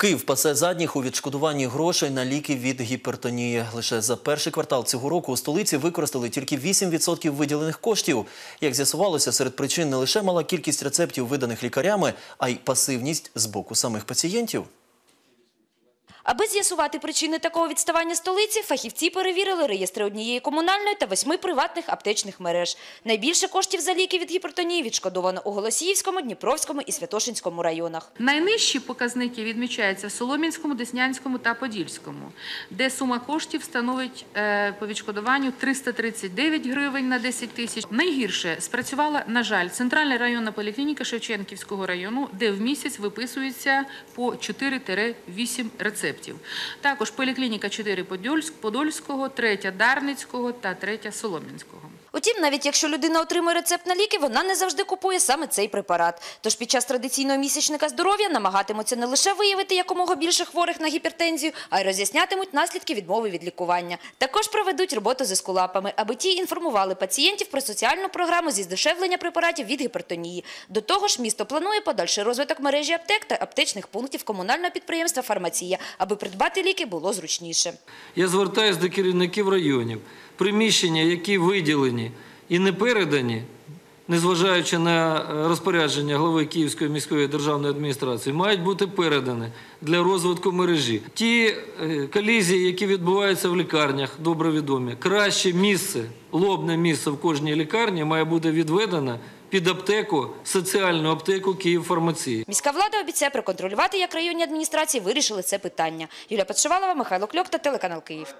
Київ пасе задніх у відшкодуванні грошей на ліки від гіпертонії. Лише за перший квартал цього року у столиці використали тільки 8% виділених коштів. Як з'ясувалося, серед причин не лише мала кількість рецептів, виданих лікарями, а й пасивність з боку самих пацієнтів. Аби з'ясувати причини такого відставання столиці, фахівці перевірили реєстри однієї комунальної та восьми приватних аптечних мереж. Найбільше коштів за ліки від гіпертонії відшкодовано у Голосіївському, Дніпровському і Святошинському районах. Найнижчі показники відмічаються в Солом'янському, Деснянському та Подільському, де сума коштів становить е, по відшкодуванню 339 гривень на 10 тисяч. Найгірше спрацювала, на жаль, центральна районна поліклініка Шевченківського району, де в місяць виписується по 4-8 рецептів. Також поліклініка 4 Подольського, 3 Дарницького та 3 Солом'янського. Утім, навіть якщо людина отримує рецепт на ліки, вона не завжди купує саме цей препарат. Тож під час традиційного місячника здоров'я намагатимуться не лише виявити якомога більше хворих на гіпертензію, а й роз'яснятимуть наслідки відмови від лікування. Також проведуть роботу з ескулапами, аби ті інформували пацієнтів про соціальну програму зі здешевлення препаратів від гіпертонії. До того ж, місто планує подальший розвиток мережі аптек та аптечних пунктів комунального підприємства «Фармація», аби придбати ліки було зручніше. Я звертаюся до керівників районів. Приміщення, які виділені і не передані, незважаючи на е, розпорядження глави Київської міської державної адміністрації, мають бути передані для розвитку мережі. Ті е, колізії, які відбуваються в лікарнях, добре відомі, краще місце, лобне місце в кожній лікарні має бути відведено під аптеку, соціальну аптеку Київфармації. Міська влада обіцяє проконтролювати, як районні адміністрації вирішили це питання. Юлія Подшивалова, Михайло Кльок та телеканал Київ.